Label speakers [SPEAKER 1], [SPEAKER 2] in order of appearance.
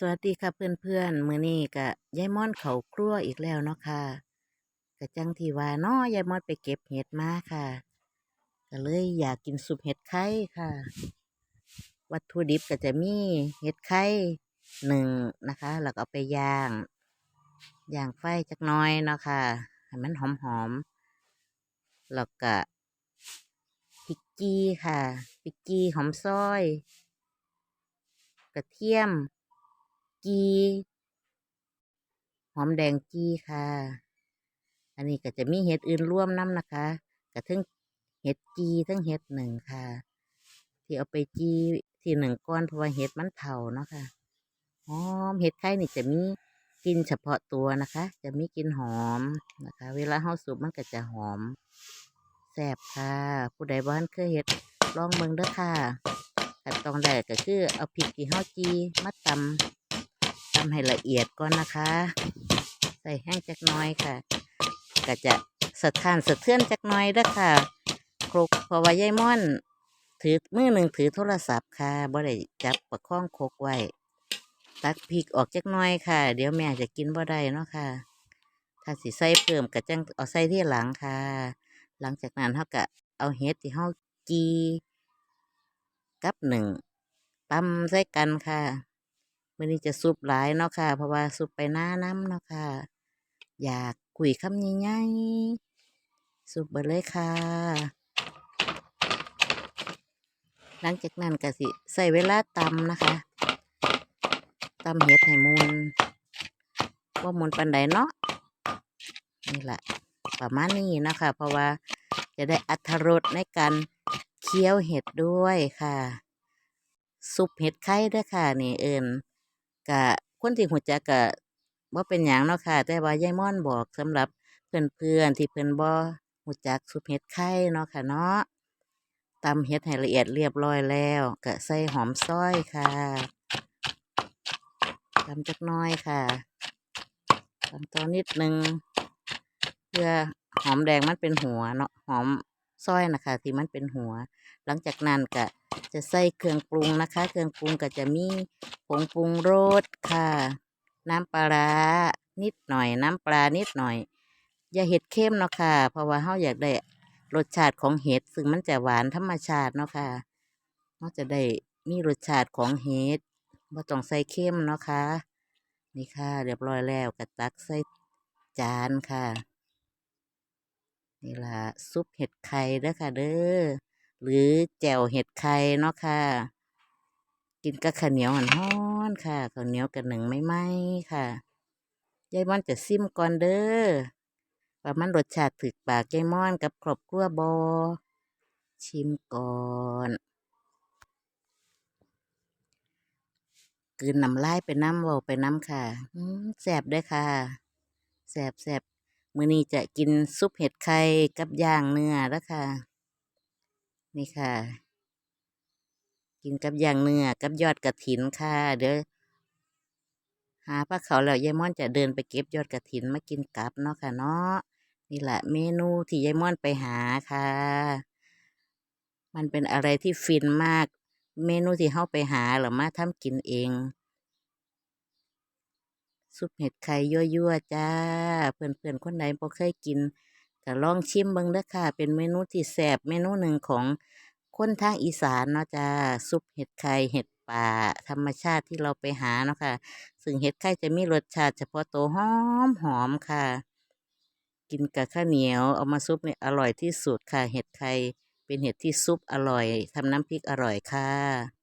[SPEAKER 1] สวัสดีค่ะเพื่อนๆมื้อนี้ก็ยายม่อนเขาครัวอีกแล้วเนาะค่ะก็จังที่ว่าเนาะยายม่อนไปเก็บเห็ดมาค่ะก็เลยอยากกินซุปเห็ดไข่ค่ะ วัตถุดิบก็จะมีเห็ดไข่หนึ่งนะคะ แล้วก็ไปย่างย่างไฟจักน้อยเนาะค่ะให้มันหอมๆแล้วก็พริกจี้ค่ะพริกจี้หอมซอย กระเทียม จีหอมแดงจีค่ะ อันนี้ก็จะมีเห็ดอื่นร่วมน้ำนะคะกระทึงเห็ดจีทั้งเห็ดหนึ่งค่ะ ที่เอาไปจีที่หนึ่งก้อนเพราะว่าเห็ดมันเผาเนาะค่ะหอมเห็ดไข่นี่จะมีกินเฉพาะตัวนะคะ จะมีกินหอมนะคะ เวลาเฮาสุบมันก็จะหอมแซ่บค่ะ ผู้ใดบ้านเคยเห็ดลองเบิ่งเด้อค่ะขั้นตอนแรกก็คือเอาพริกที่เฮาจีมาตำ ทำให้ละเอียดก่อนนะคะ ใส่แห้งจักน้อยค่ะ ก็จะสะท้านสะเทือนจักน้อยด้อค่ะ ครกเพราะว่ายายม่อน ถือมือหนึ่งถือโทรศัพท์ค่ะบ่ได้จับประคองครกไว้ ตักพริกออกจักน้อยค่ะ เดี๋ยวแม่จะกินบ่ได้เนาะค่ะ ถ้าสิใส่เพิ่มก็จังเอาใส่ที่หลังค่ะ หลังจากนั้นเฮาก็เอาเห็ดที่เฮาจีกับหนึ่งตำใส่กันค่ะ มื่อนี้จะซุปหลายเนาะค่ะ เพราะว่าซุปไปหน้าน้ำเนาะค่ะ อยากคุยคำใหญ่ๆซุปเบิดเลยค่ะ หลังจากนั้นก็สิใส่เวลาตำนะคะตำเห็ดให้มุนว่ามุนปันใดเนาะนี่แหละประมาณนี้นะคะ เพราะว่าจะได้อัตรสในการเคี้ยวเห็ดด้วยค่ะ ซุปเห็ดไข่ด้วยค่ะ นี่เอิญ กะคนที่หูจักกะบ่เป็นหยังเนาะค่ะ แต่ว่ายายม่อนบอกสำหรับเพื่อนๆที่เพิ่นบ่หูจักซุปเห็ดไข่เนาะค่ะเนาะตำเห็ดให้ละเอียดเรียบร้อยแล้วก็ใส่หอมซอยค่ะตำจักน้อยค่ะตำต่อนิดนึงเพื่อหอมแดงมันเป็นหัวเนาะหอม ซอยนะคะ ที่มันเป็นหัว หลังจากนั้นก็จะใส่เครื่องปรุงนะคะ เครื่องปรุงก็จะมีผงปรุงรสค่ะ น้ำปลานิดหน่อย น้ำปลานิดหน่อย อย่าเห็ดเข้มเนาะค่ะ เพราะว่าเราอยากได้รสชาติของเห็ดซึ่งมันจะหวานธรรมชาติเนาะค่ะเราจะได้มีรสชาติของเห็ดไม่ต้องใส่เข้มเนาะค่ะนี่ค่ะ เรียบร้อยแล้วก็ตักใส่จานค่ะ นี่ล่ะซุปเห็ดไข่เด้อค่ะเด้อหรือแจ่วเห็ดไข่เนาะค่ะ กินกับข้าวเหนียวห่อนๆค่ะข้าวเหนียวกับหนึ่งไม่ไหมค่ะยายม่อนจะซิมก่อนเด้อว่ามันรสชาติถึกปากยายม่อนกับครอบครัวบอชิมก่อนกืนน้ำลายไปน้ำเวาไปน้ำค่ะแสบด้วยค่ะแสบแสบ มื้อนี้จะกินซุปเห็ดไข่กับย่างเนื้อแล้วค่ะ นี่ค่ะ กินกับย่างเนื้อกับยอดกระถินค่ะ เดี๋ยวหาปลาเขาแล้วยายม่อนจะเดินไปเก็บยอดกระถินมากินกับเนาะค่ะเนาะนี่แหละเมนูที่ยายม่อนไปหาค่ะ มันเป็นอะไรที่ฟินมาก เมนูที่เฮาไปหาหรือมาทำกินเอง ซุปเห็ดไข่ยั่วๆจ้า เพื่อนๆคนไหนบ่เคยกินก็ลองชิมเบิ่งเด้อค่ะ เป็นเมนูที่แซ่บเมนูหนึ่งของคนทางอีสานเนาะจ้าซุปเห็ดไข่เห็ดป่าธรรมชาติที่เราไปหาเนาะค่ะ ซึ่งเห็ดไข่จะมีรสชาติเฉพาะตัวหอมหอมค่ะ กินกับข้าวเหนียวเอามาซุปเนี่ยอร่อยที่สุดค่ะ เห็ดไข่เป็นเห็ดที่ซุปอร่อยทำน้ำพริกอร่อยค่ะ